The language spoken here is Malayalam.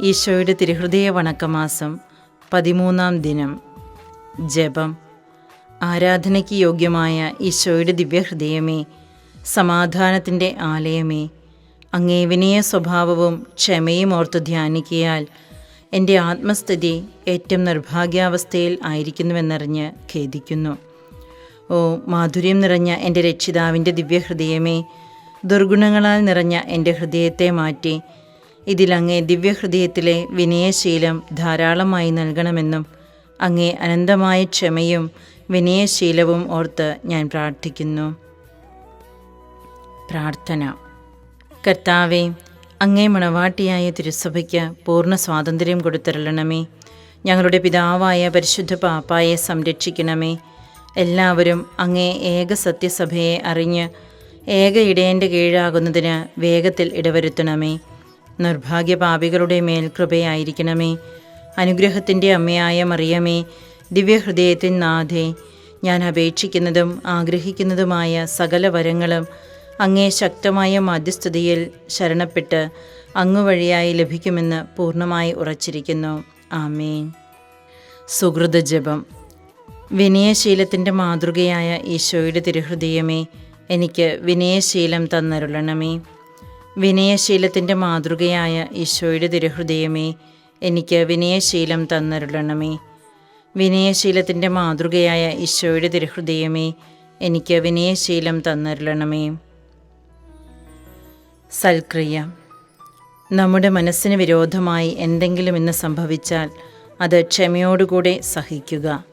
ഈശോയുടെ തിരുഹൃദയ വണക്കമാസം പതിമൂന്നാം ദിനം. ജപം. ആരാധനയ്ക്ക് യോഗ്യമായ ഈശോയുടെ ദിവ്യഹൃദയമേ സമാധാനത്തിന്റെ ആലയമേ അങ്ങേ വിനയ സ്വഭാവവും ക്ഷമയും ഓർത്ത് ധ്യാനിക്കിയാൽ എന്റെ ആത്മസ്ഥിതി ഏറ്റവും നിർഭാഗ്യാവസ്ഥയിൽ ആയിരിക്കുന്നുവെന്നറിഞ്ഞ് ഖേദിക്കുന്നു. ഓ മാധുര്യം നിറഞ്ഞ എന്റെ രക്ഷിതാവിന്റെ ദിവ്യഹൃദയമേ ദുർഗുണങ്ങളാൽ നിറഞ്ഞ എന്റെ ഹൃദയത്തെ മാറ്റി ഇതിലങ്ങേ ദിവ്യഹൃദയത്തിലെ വിനയശീലം ധാരാളമായി നൽകണമെന്നും അങ്ങേ അനന്തമായ ക്ഷമയും വിനയശീലവും ഓർത്ത് ഞാൻ പ്രാർത്ഥിക്കുന്നു. പ്രാർത്ഥന. കർത്താവെ അങ്ങേ മണവാട്ടിയായ തിരുസഭയ്ക്ക് പൂർണ സ്വാതന്ത്ര്യം കൊടുത്തിരളണമേ. ഞങ്ങളുടെ പിതാവായ പരിശുദ്ധ പാപ്പായെ സംരക്ഷിക്കണമേ. എല്ലാവരും അങ്ങേ ഏക സത്യസഭയെ അറിഞ്ഞ് ഏക ഇടയന്റെ കീഴാകുന്നതിന് വേഗത്തിൽ ഇടവരുത്തണമേ. നിർഭാഗ്യ പാപികളുടെ മേൽ കൃപയായിരിക്കണമേ. അനുഗ്രഹത്തിന്റെ അമ്മയായ മറിയമേ ദിവ്യഹൃദയത്തിൻ നാഥേ ഞാൻ അപേക്ഷിക്കുന്നതും ആഗ്രഹിക്കുന്നതുമായ സകല വരങ്ങളും അങ്ങേ ശക്തമായ മധ്യസ്ഥതയിൽ ശരണപ്പെട്ട് അങ്ങുവഴിയായി ലഭിക്കുമെന്ന് പൂർണമായി ഉറച്ചിരിക്കുന്നു. ആമേൻ. സുഹൃത ജപം. വിനയശീലത്തിന്റെ മാതൃകയായ ഈശോയുടെ തിരുഹൃദയമേ എനിക്ക് വിനയശീലം തന്നരുളണമേ. വിനയശീലത്തിന്റെ മാതൃകയായ ഈശോയുടെ തിരുഹൃദയമേ എനിക്ക് വിനയശീലം തന്നരുളണമേ. വിനയശീലത്തിന്റെ മാതൃകയായ ഈശോയുടെ തിരുഹൃദയമേ എനിക്ക് വിനയശീലം തന്നരുളണമേ. സൽക്രിയ നമ്മുടെ മനസ്സിന് വിരോധമായി എന്തെങ്കിലും ഇന്ന് സംഭവിച്ചാൽ അത് ക്ഷമയോടുകൂടെ സഹിക്കുക.